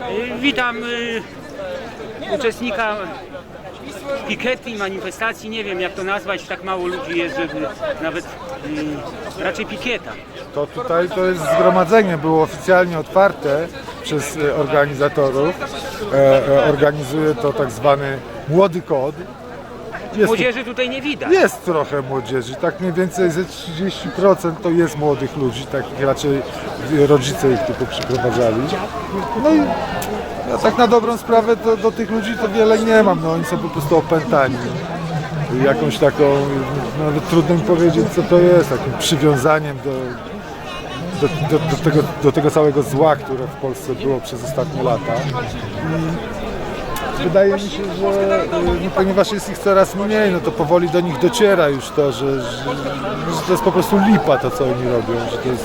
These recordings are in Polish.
Y, Witam y, uczestnika pikety manifestacji. Nie wiem jak to nazwać, tak mało ludzi jest, żeby nawet y, raczej pikieta. To tutaj to jest zgromadzenie, było oficjalnie otwarte przez organizatorów. E, e, organizuje to tak zwany Młody Kod. Jest, Młodzieży tutaj nie widać. jest trochę młodzieży, tak mniej więcej ze 30% to jest młodych ludzi, takich raczej rodzice ich tylko przyprowadzali. No i ja tak na dobrą sprawę to, do tych ludzi to wiele nie mam, no oni są po prostu opętani. Jakąś taką, nawet trudno mi powiedzieć co to jest, takim przywiązaniem do, do, do, do, tego, do tego całego zła, które w Polsce było przez ostatnie lata. I wydaje mi się, że no, ponieważ jest ich coraz mniej, no to powoli do nich dociera już to, że, że, że to jest po prostu lipa to, co oni robią, że to jest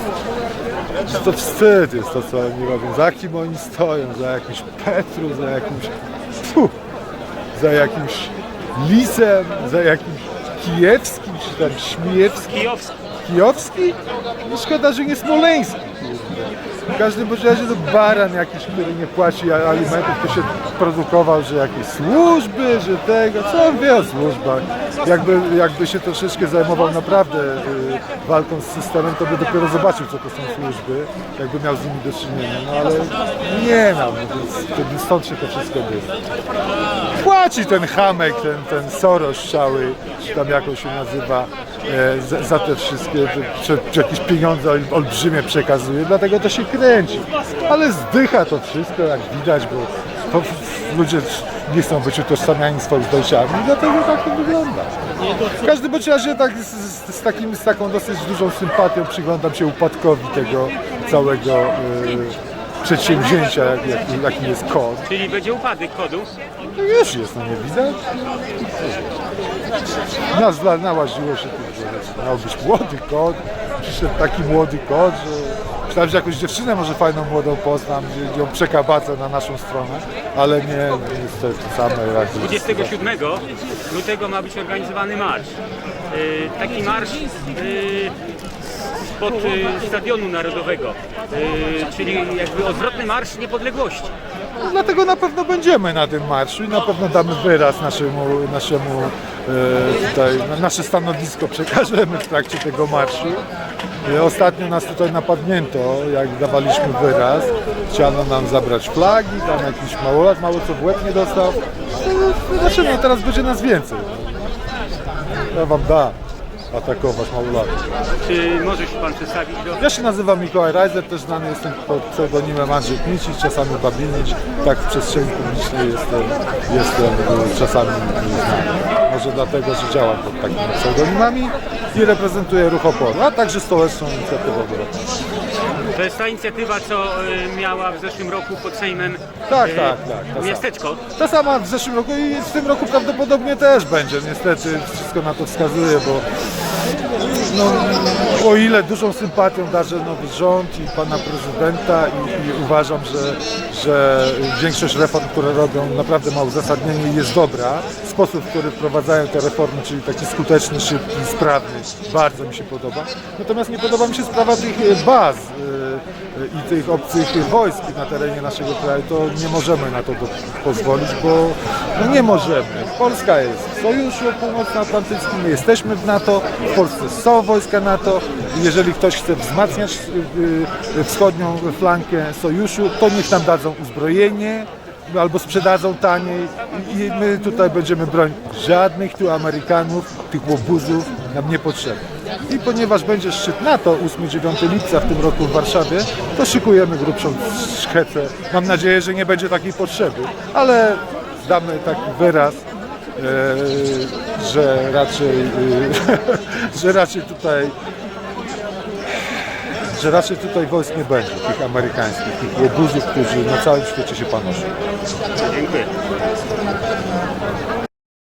że to wstyd jest to, co oni robią, za kim oni stoją, za jakimś Petru, za jakimś fu, za jakimś Lisem, za jakimś Kijewskim, czy tam Śmiejewskim. Kijowski. Kijowski? No szkoda, że nie Smoleński. W każdym bądź razie to baran jakiś, który nie płaci alimentów, to się produkował, że jakieś służby, że tego, co on wie o służbach. Jakby, jakby się troszeczkę zajmował naprawdę y, walką z systemem, to by dopiero zobaczył, co to są służby, jakby miał z nimi do czynienia. No ale nie mam, no, więc stąd się to wszystko bierze. Płaci ten Hamek, ten, ten Soros cały, czy tam jak on się nazywa, e, za, za te wszystkie, czy, czy jakieś pieniądze ol- olbrzymie przekazuje, dlatego to się kręci. Ale zdycha to wszystko, jak widać, bo to ludzie nie chcą być utożsamiani swoimi dojściami, dlatego tak to wygląda. W każdym bądź razie tak z, z, z, takim, z taką dosyć dużą sympatią przyglądam się upadkowi tego całego e, przedsięwzięcia, jak, jak, jakim jest kod. Czyli będzie upadek kodu. No już jest, no nie widać. Nazwa nałaziło się tu, że miał być młody kot. Przyszedł taki młody kot, że myślałem, że jakąś dziewczynę może fajną młodą poznam, gdzie ją przekabacę na naszą stronę, ale nie, niestety same jak 27 lutego ma być organizowany marsz. Y, Taki marsz y, spod y, Stadionu Narodowego, czyli jakby odwrotny marsz niepodległości. Dlatego na pewno będziemy na tym marszu i na pewno damy wyraz naszemu, naszemu e, tutaj, na nasze stanowisko przekażemy w trakcie tego marszu. Ostatnio nas tutaj napadnięto, jak dawaliśmy wyraz. Chciano nam zabrać flagi, tam jakiś małolat mało co w łeb nie dostał. No, no teraz będzie nas więcej. Ja wam da atakować małolatów. Czy może się Pan przedstawić do... Ja się nazywam Mikołaj Reiser, też znany jestem pod pseudonimem Andrzej Kmicic, czasami Babinic. Tak w przestrzeni publicznej jestem, jestem e, czasami znany. Może dlatego, że działam pod takimi pseudonimami i reprezentuję ruch oporu, a także stołeczną inicjatywę obrotową. To jest ta inicjatywa, co y, miała w zeszłym roku pod Sejmem Tak, y, tak, tak, ta miasteczko. Ta sama w zeszłym roku i w tym roku prawdopodobnie też będzie. Niestety wszystko na to wskazuje, bo no, o ile dużą sympatią darzę nowy rząd i pana prezydenta i, i uważam, że, że większość reform, które robią naprawdę ma uzasadnienie i jest dobra. Sposób, w który wprowadzają te reformy, czyli taki skuteczny, szybki, sprawny, bardzo mi się podoba. Natomiast nie podoba mi się sprawa tych e, baz e, i tych obcych wojsk na terenie naszego kraju, to nie możemy na to pozwolić, bo no nie możemy. Polska jest w Sojuszu Północnoatlantyckim, my jesteśmy w NATO, Polsce są wojska NATO. Jeżeli ktoś chce wzmacniać y, y, wschodnią flankę Sojuszu, to niech nam dadzą uzbrojenie, albo sprzedadzą taniej i my tutaj będziemy bronić. Żadnych tu Amerykanów, tych łobuzów nam nie potrzeba. I ponieważ będzie szczyt NATO 8-9 lipca w tym roku w Warszawie, to szykujemy grubszą szkecę. Mam nadzieję, że nie będzie takiej potrzeby, ale damy taki wyraz, że raczej, e, że raczej tutaj że raczej tutaj wojsk nie będzie, tych amerykańskich, tych łobuzów, którzy na całym świecie się panoszą. Dziękuję.